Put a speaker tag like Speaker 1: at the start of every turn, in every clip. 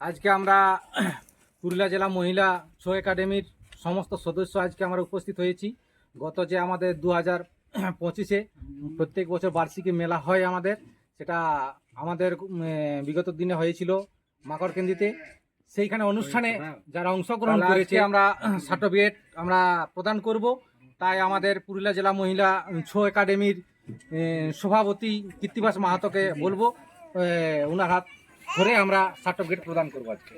Speaker 1: আজকে আমরা পুরুলিয়া জেলা মহিলা শো একাডেমির সমস্ত সদস্য আজকে আমরা উপস্থিত হয়েছি। গত যে আমাদের দু হাজার পঁচিশে প্রত্যেক বছর বার্ষিকী মেলা হয় আমাদের সেটা আমাদের বিগত দিনে হয়েছিল মাকড়কেন্দিতে সেইখানে অনুষ্ঠানে যারা অংশগ্রহণ করেছে আমরা সার্টিফিকেট আমরা প্রদান করব। তাই আমাদের পুরুলিয়া জেলা মহিলা ছো একাডেমির সভাপতি কীর্তিবাস মাহাতোকে বলব ওনার হাত ধরে আমরা সার্টিফিকেট প্রদান করব আজকে।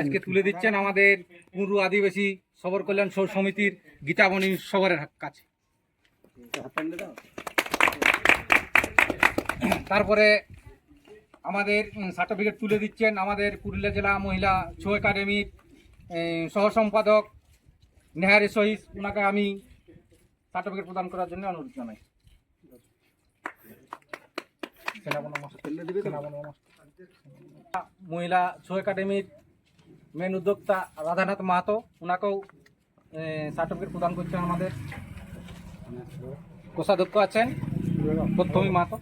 Speaker 1: আজকে তুলে দিচ্ছেন আমাদের পুরু আদিবাসী সবর কল্যাণ সৌ সমিতির গীতামণি সবরের কাছে। তারপরে আমাদের সার্টিফিকেট তুলে দিচ্ছেন আমাদের পুরুলিয়া জেলা মহিলা ছৌ একাডেমির সহ সহসম্পাদক নেহারি সহিস ওনাকে আমি সার্টিফিকেট প্রদান করার জন্য অনুরোধ জানাই। মহিলা ছৌ একাডেমির মেন উদ্যোক্তা রাধানাথ মাহাতো ওনাকেও সার্টিফিকেট প্রদান করছেন আমাদের। কোষাধ্যক্ষ আছেন প্রথমী মাহাতো।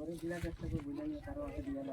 Speaker 1: তারপরে দিলা চেষ্টা করব